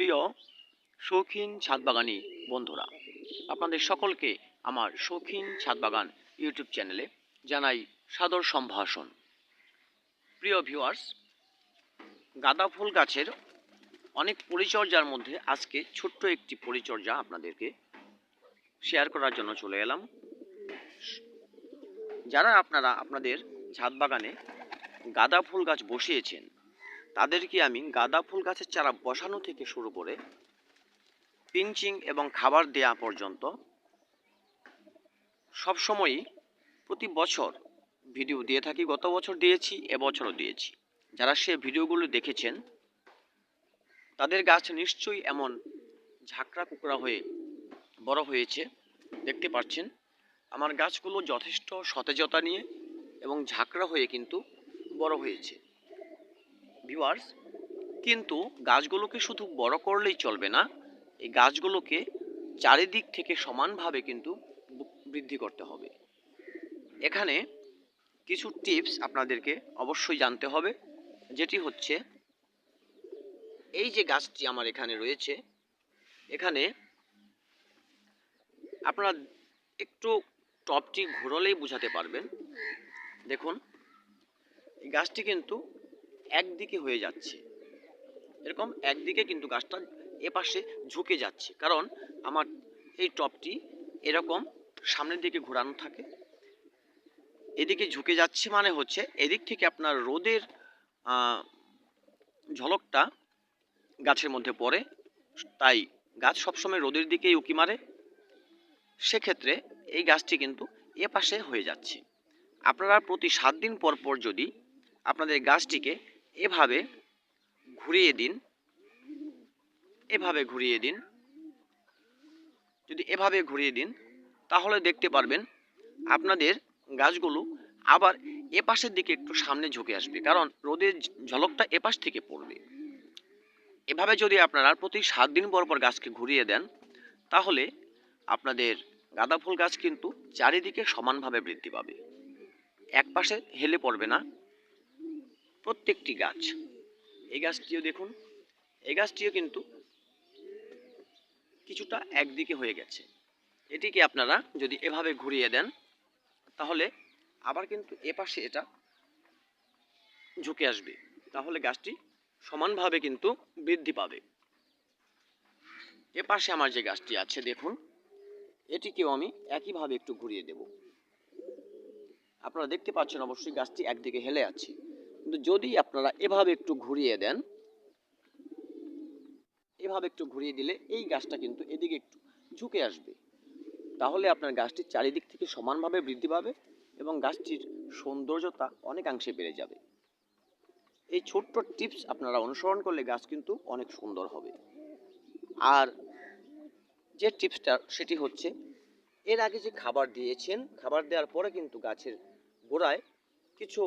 প্রিয় শৌখিন ছাদবাগানি বন্ধুরা, আপনাদের সকলকে আমার শৌখিন ছাদবাগান ইউটিউব চ্যানেলে জানাই সাদর সম্ভাষণ। প্রিয় ভিউয়ার্স গাঁদা ফুল গাছের অনেক পরিচর্যার মধ্যে আজকে ছোট্ট একটি পরিচর্যা আপনাদেরকে শেয়ার করার জন্য চলে এলাম। যারা আপনারা আপনাদের ছাদ বাগানে গাঁদা ফুল গাছ বসিয়েছেন তাদেরকে আমি গাঁদা ফুল গাছের চারা বসানো থেকে শুরু করে পিঞ্চিং এবং খাবার দেয়া পর্যন্ত সব সবসময়ই প্রতি বছর ভিডিও দিয়ে থাকি। গত বছর দিয়েছি, এবছরও দিয়েছি। যারা সে ভিডিওগুলো দেখেছেন, তাদের গাছ নিশ্চয়ই এমন ঝাঁকড়া কুকড়া হয়ে বড় হয়েছে, দেখতে পাচ্ছেন। আমার গাছগুলো যথেষ্ট সতেজতা নিয়ে এবং ঝাঁকড়া হয়ে কিন্তু বড় হয়েছে। ভিউয়ার্স কিন্তু গাছগুলোকে শুধু বড় করলেই চলবে না, এই গাছগুলোকে চারিদিক থেকে সমানভাবে কিন্তু বৃদ্ধি করতে হবে। এখানে কিছু টিপস আপনাদেরকে অবশ্যই জানতে হবে, যেটি হচ্ছে, এই যে গাছটি আমার এখানে রয়েছে, এখানে আপনারা একটু টপটি ঘোরালেই বোঝাতে পারবেন। দেখুন, এই গাছটি কিন্তু একদিকে হয়ে যাচ্ছে। এরকম একদিকে কিন্তু গাছটা এপাশে ঝুঁকে যাচ্ছে। কারণ আমার এই টপটি এরকম সামনের দিকে ঘোরানো থাকে। এদিকে ঝুঁকে যাচ্ছে মানে হচ্ছে এদিক থেকে আপনার রোদের ঝলকটা গাছের মধ্যে পড়ে। তাই গাছ সবসময় রোদের দিকেই উকি মারে। সেক্ষেত্রে এই গাছটি কিন্তু এ পাশে হয়ে যাচ্ছে। আপনারা প্রতি সাত দিন পর পর যদি আপনাদের গাছটিকে এভাবে ঘুরিয়ে দিন। এভাবে ঘুরিয়ে দিন। যদি এভাবে ঘুরিয়ে দিন, তাহলে দেখতে পারবেন আপনাদের গাছগুলো আবার এপাশের দিকে একটু সামনে ঝুঁকে আসবে, কারণ রোদের ঝলকটা এপাশ থেকে পড়বে। এভাবে যদি আপনারা প্রতি সাত দিন পর পর গাছকে ঘুরিয়ে দেন, তাহলে আপনাদের গাঁদা ফুল গাছ কিন্তু চারিদিকে সমানভাবে বৃদ্ধি পাবে। এক পাশে হেলে পড়বে না প্রত্যেকটি গাছ। এই গাছটিও দেখুন, এই গাছটিও কিন্তু কিছুটা একদিকে হয়ে গেছে। এটিকে আপনারা যদি এভাবে ঘুরিয়ে দেন, তাহলে আবার কিন্তু এপাশে এটা ঝুঁকে আসবে। তাহলে গাছটি সমানভাবে কিন্তু বৃদ্ধি পাবে। এপাশে আমার যে গাছটি আছে, দেখুন, এটিকেও আমি একইভাবে একটু ঘুরিয়ে দেব। আপনারা দেখতে পাচ্ছেন অবশ্যই গাছটি একদিকে হেলে আছে। কিন্তু যদি আপনারা এভাবে একটু ঘুরিয়ে দেন, এভাবে একটু ঘুরিয়ে দিলে এই গাছটা কিন্তু এদিকে একটু ঝুঁকে আসবে। তাহলে আপনার গাছটি চারিদিক থেকে সমানভাবে বৃদ্ধি পাবে এবং গাছটির সৌন্দর্যতা অনেকাংশে বেড়ে যাবে। এই ছোট্ট টিপস আপনারা অনুসরণ করলে গাছ কিন্তু অনেক সুন্দর হবে। আর যে টিপসটা, সেটি হচ্ছে, এর আগে যে খাবার দিয়েছেন, খাবার দেওয়ার পরে কিন্তু গাছের গোড়ায় কিছু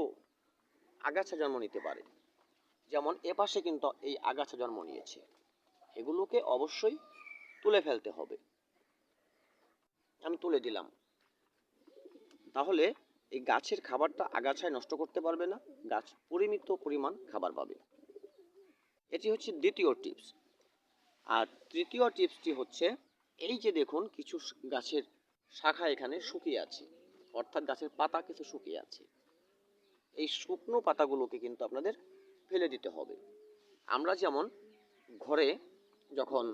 আগাছা জন্ম নিতে পারে। যেমন এপাশে কিন্তু এই আগাছা জন্ম নিয়েছে। এগুলোকে অবশ্যই তুলে ফেলতে হবে। আমি তুলে দিলাম। তাহলে এই গাছের খাবারটা আগাছায় নষ্ট করতে পারবে না। গাছ পরিমিত পরিমাণ খাবার পাবে। এটি হচ্ছে দ্বিতীয় টিপস। আর তৃতীয় টিপসটি হচ্ছে, এই যে দেখুন কিছু গাছের শাখা এখানে শুকিয়ে আছে। অর্থাৎ গাছের পাতা কিছু শুকিয়ে আছে। এই শুকনো পাতাগুলোকে কিন্তু আপনাদের ফেলে দিতে হবে। আমরা যেমন ঘরে যখন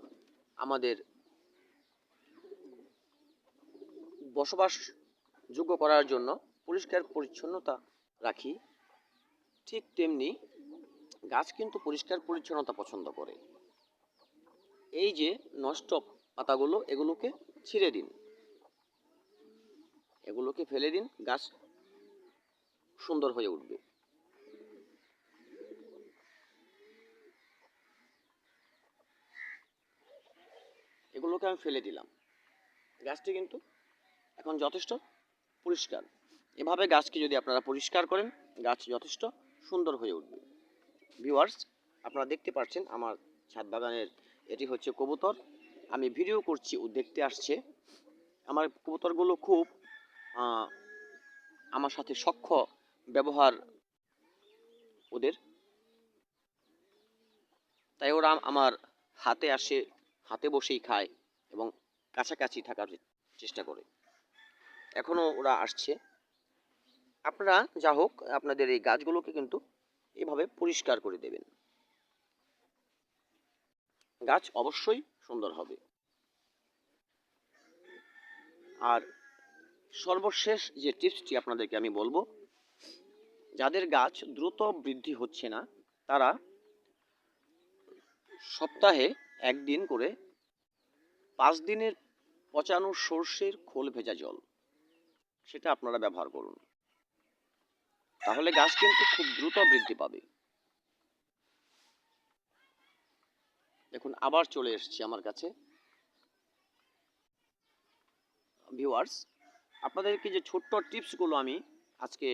আমাদের বসবাস যোগ্য করার জন্য পরিষ্কার পরিচ্ছন্নতা রাখি, ঠিক তেমনি গাছ কিন্তু পরিষ্কার পরিচ্ছন্নতা পছন্দ করে। এই যে নষ্ট পাতাগুলো, এগুলোকে ছিঁড়ে দিন। এগুলোকে ফেলে দিন, গাছ সুন্দর হয়ে উঠবে। এগুলোকে আমি ফেলে দিলাম। গাছটি কিন্তু এখন যথেষ্ট পরিষ্কার। এভাবে গাছকে যদি আপনারা পরিষ্কার করেন, গাছ যথেষ্ট সুন্দর হয়ে উঠবে। ভিউয়ার্স, আপনারা দেখতে পাচ্ছেন আমার ছাদ বাগানের, এটি হচ্ছে কবুতর। আমি ভিডিও করছি ও দেখতে আসছে। আমার কবুতরগুলো খুব আমার সাথে সখ্য ব্যবহার ওদের। তাই ওরা আমার হাতে আসে, হাতে বসেই খায় এবং কাছাকাছি থাকার চেষ্টা করে। এখনও ওরা আসছে। আপনারা যা হোক, আপনাদের এই গাছগুলোকে কিন্তু এভাবে পরিষ্কার করে দেবেন। গাছ অবশ্যই সুন্দর হবে। আর সর্বশেষ যে টিপসটি আপনাদেরকে আমি বলব যাদের গাছ দ্রুত বৃদ্ধি হচ্ছে না, তারা সপ্তাহে একদিন করে পাঁচ দিনের পচানো সর্ষের খোল ভেজা জল, সেটা আপনারা ব্যবহার করুন। তাহলে গাছ কিন্তু খুব দ্রুত বৃদ্ধি পাবে। দেখুন, আবার চলে এসেছি আমার কাছে। ভিউয়ার্স আপনাদেরকে যে ছোট্ট টিপসগুলো আমি আজকে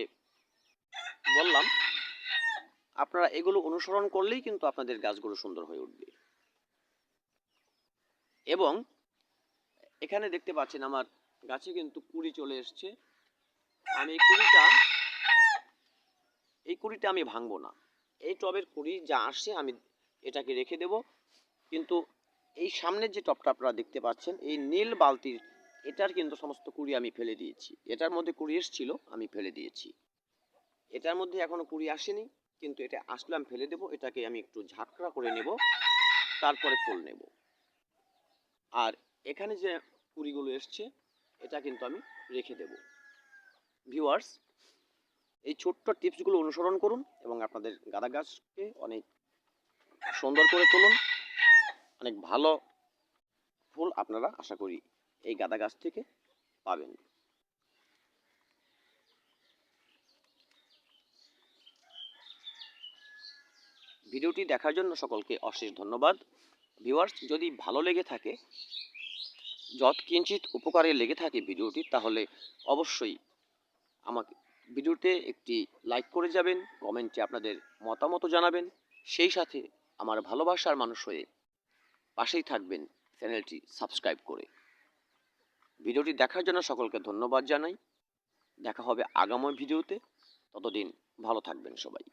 বললাম, আপনারা এগুলো অনুসরণ করলেই কিন্তু আপনাদের গাছগুলো সুন্দর হয়ে উঠবে। এবং এখানে দেখতে পাচ্ছেন আমার গাছে কিন্তু কুড়ি চলে এসছে। আমি কুড়িটা, এই কুড়িটা আমি ভাঙবো না। এই টবের কুড়ি যা আসছে আমি এটাকে রেখে দেব। কিন্তু এই সামনের যে টবটা আপনারা দেখতে পাচ্ছেন, এই নীল বালতির, এটার কিন্তু সমস্ত কুড়ি আমি ফেলে দিয়েছি। এটার মধ্যে কুড়ি এসছিল, আমি ফেলে দিয়েছি। এটার মধ্যে এখনও কুড়ি আসেনি, কিন্তু এটা আসলে আমি ফেলে দেবো, এটাকে আমি একটু ঝাঁকড়া করে নেব, তারপরে ফুল নেব। আর এখানে যে কুড়িগুলো এসছে, এটা কিন্তু আমি রেখে দেব। ভিউয়ার্স, এই ছোট্ট টিপসগুলো অনুসরণ করুন এবং আপনাদের গাঁদা গাছকে অনেক সুন্দর করে তুলুন। অনেক ভালো ফুল আপনারা আশা করি এই গাঁদা গাছ থেকে পাবেন। ভিডিওটি দেখার জন্য সকলকে অশেষ ধন্যবাদ। ভিউয়ার্স, যদি ভালো লেগে থাকে যৎ কিঞ্চিত উপকারে লেগে থাকে ভিডিওটি, তাহলে অবশ্যই আমাকে, ভিডিওতে একটি লাইক করে যাবেন, কমেন্টে আপনাদের মতামত জানাবেন। সেই সাথে আমার ভালোবাসার মানুষ হয়ে পাশেই থাকবেন চ্যানেলটি সাবস্ক্রাইব করে। ভিডিওটি দেখার জন্য সকলকে ধন্যবাদ জানাই। দেখা হবে আগামী ভিডিওতে। ততদিন ভালো থাকবেন সবাই।